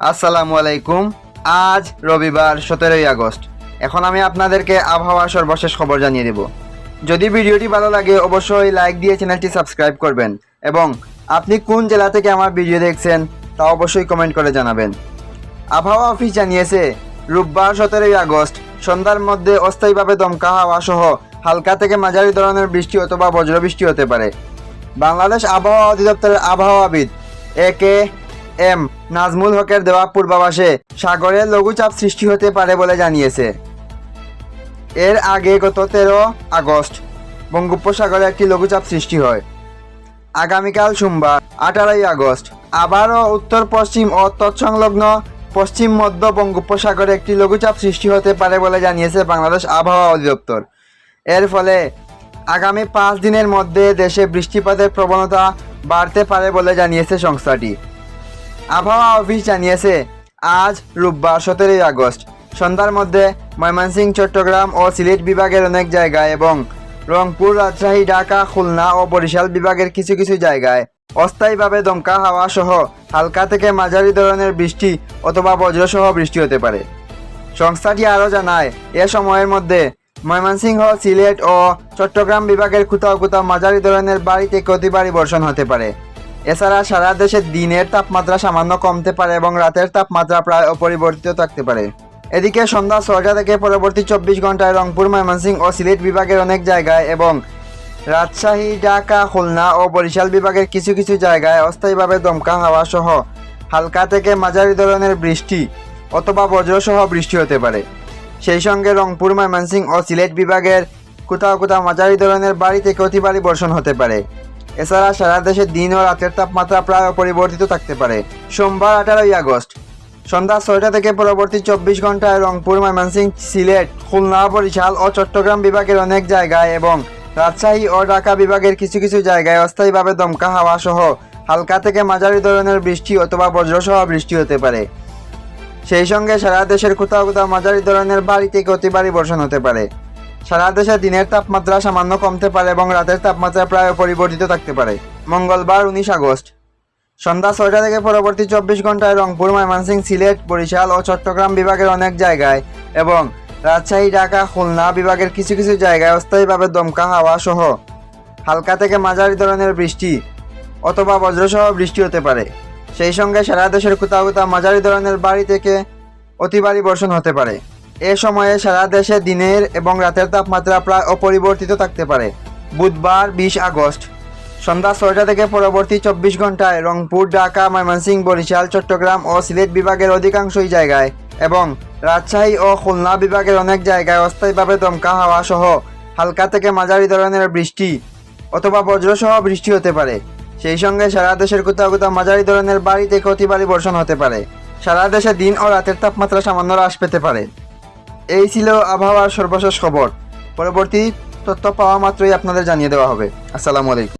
আসসালামু আলাইকুম। আজ রবিবার সতেরোই আগস্ট। এখন আমি আপনাদেরকে আবহাওয়ার সর্বশেষ খবর জানিয়ে দেব। যদি ভিডিওটি ভালো লাগে, অবশ্যই লাইক দিয়ে চ্যানেলটি সাবস্ক্রাইব করবেন এবং আপনি কোন জেলা থেকে আমার ভিডিও দেখছেন তা অবশ্যই কমেন্ট করে জানাবেন। আবহাওয়া অফিস জানিয়েছে, রোববার সতেরোই আগস্ট, সন্ধ্যার মধ্যে অস্থায়ীভাবে দমকা হাওয়া সহ হালকা থেকে মাঝারি ধরনের বৃষ্টি অথবা বজ্রবৃষ্টি হতে পারে। বাংলাদেশ আবহাওয়া অধিদপ্তরের আবহাওয়াবিদ এ কে এম নাজমুল হকের দেওয়া পূর্বাভাসে সাগরে লঘুচাপ সৃষ্টি হতে পারে বলে জানিয়েছে। এর আগে গত তেরো আগস্ট বঙ্গোপসাগরে একটি লঘুচাপ সৃষ্টি হয়। আগামীকাল সোমবার, আঠারোই আগস্ট, আবারও উত্তর, পশ্চিম ও তৎসংলগ্ন পশ্চিম মধ্য বঙ্গোপসাগরে একটি লঘুচাপ সৃষ্টি হতে পারে বলে জানিয়েছে বাংলাদেশ আবহাওয়া অধিদপ্তর। এর ফলে আগামী পাঁচ দিনের মধ্যে দেশে বৃষ্টিপাতের প্রবণতা বাড়তে পারে বলে জানিয়েছে সংস্থাটি। আবহাওয়া অফিস জানিয়েছে, আজ রোববার সতেরোই আগস্ট। সন্ধ্যার মধ্যে ময়মনসিংহ, চট্টগ্রাম ও সিলেট বিভাগের অনেক জায়গায় এবং রংপুর, রাজশাহী, ঢাকা, খুলনা ও বরিশাল বিভাগের কিছু কিছু জায়গায় অস্থায়ীভাবে দমকা হাওয়া সহ হালকা থেকে মাঝারি ধরনের বৃষ্টি অথবা বজ্রসহ বৃষ্টি হতে পারে। সংস্থাটি আরও জানায়, এ সময়ের মধ্যে ময়মনসিংহ, সিলেট ও চট্টগ্রাম বিভাগের কোথাও কোথাও মাঝারি ধরনের বাড়িতে ভারী বর্ষণ হতে পারে। এছাড়া সারা দেশে দিনের তাপমাত্রা সামান্য কমতে পারে এবং রাতের তাপমাত্রা প্রায় অপরিবর্তিত থাকতে পারে। এদিকে সন্ধ্যা ছয়টা থেকে পরবর্তী চব্বিশ ঘন্টায় রংপুর, ময়মনসিংহ ও সিলেট বিভাগের অনেক জায়গায় এবং রাজশাহী, ঢাকা, খুলনা ও বরিশাল বিভাগের কিছু কিছু জায়গায় অস্থায়ীভাবে দমকা হাওয়া সহ হালকা থেকে মাঝারি ধরনের বৃষ্টি অথবা বজ্রসহ বৃষ্টি হতে পারে। সেই সঙ্গে রংপুর, ময়মনসিংহ ও সিলেট বিভাগের কোথাও কোথাও মাঝারি ধরনের বাড়ি থেকে বর্ষণ হতে পারে। এছাড়া সারা দেশে দিন ও রাতের তাপমাত্রা প্রায় অপরিবর্তিত থাকতে পারে। সোমবার আঠারোই আগস্ট, সন্ধ্যা ছয়টা থেকে পরবর্তী চব্বিশ ঘন্টায় রংপুর, ময়মনসিংহ, সিলেট, খুলনা, বরিশাল ও চট্টগ্রাম বিভাগের অনেক জায়গায় এবং রাজশাহী ও ঢাকা বিভাগের কিছু কিছু জায়গায় অস্থায়ীভাবে দমকা হাওয়া সহ হালকা থেকে মাঝারি ধরনের বৃষ্টি অথবা বজ্রসহ বৃষ্টি হতে পারে। সেই সঙ্গে সারা দেশের কোথাও কোথাও মাঝারি ধরনের বাড়ি থেকে অতি ভারী বর্ষণ হতে পারে। সারা দেশে দিনের তাপমাত্রা সামান্য কমতে পারে এবং রাতের তাপমাত্রা প্রায় পরিবর্তিত থাকতে পারে। মঙ্গলবার উনিশ আগস্ট। সন্ধ্যা ছয়টা থেকে পরবর্তী চব্বিশ ঘন্টায় রংপুর, ময়মনসিংহ, সিলেট, বরিশাল ও চট্টগ্রাম বিভাগের অনেক জায়গায় এবং রাজশাহী, ঢাকা, খুলনা বিভাগের কিছু কিছু জায়গায় অস্থায়ীভাবে দমকা হাওয়া সহ হালকা থেকে মাঝারি ধরনের বৃষ্টি অথবা বজ্রসহ বৃষ্টি হতে পারে। সেই সঙ্গে সারা দেশের কোথাও কোথাও মাঝারি ধরনের বাড়ি থেকে অতি ভারী বর্ষণ হতে পারে। এ সময়ে সারা দেশে দিনের এবং রাতের তাপমাত্রা প্রায় অপরিবর্তিত থাকতে পারে। বুধবার বিশ আগস্ট, সন্ধ্যা ছয়টা থেকে পরবর্তী চব্বিশ ঘন্টায় রংপুর, ঢাকা, ময়মনসিংহ, বরিশাল, চট্টগ্রাম ও সিলেট বিভাগের অধিকাংশই জায়গায় এবং রাজশাহী ও খুলনা বিভাগের অনেক জায়গায় অস্থায়ীভাবে দমকা হাওয়া সহ হালকা থেকে মাঝারি ধরনের বৃষ্টি অথবা বজ্রসহ বৃষ্টি হতে পারে। সেই সঙ্গে সারা দেশের কোথাও কোথাও মাঝারি ধরনের বাড়ি থেকে অতি বর্ষণ হতে পারে। সারা দেশে দিন ও রাতের তাপমাত্রা সামান্য হ্রাস পেতে পারে। এই ছিল আবহাওয়ার সর্বশেষ খবর। পরবর্তী তথ্য পাওয়া মাত্রই আপনাদের জানিয়ে দেওয়া হবে। আসসালামু আলাইকুম।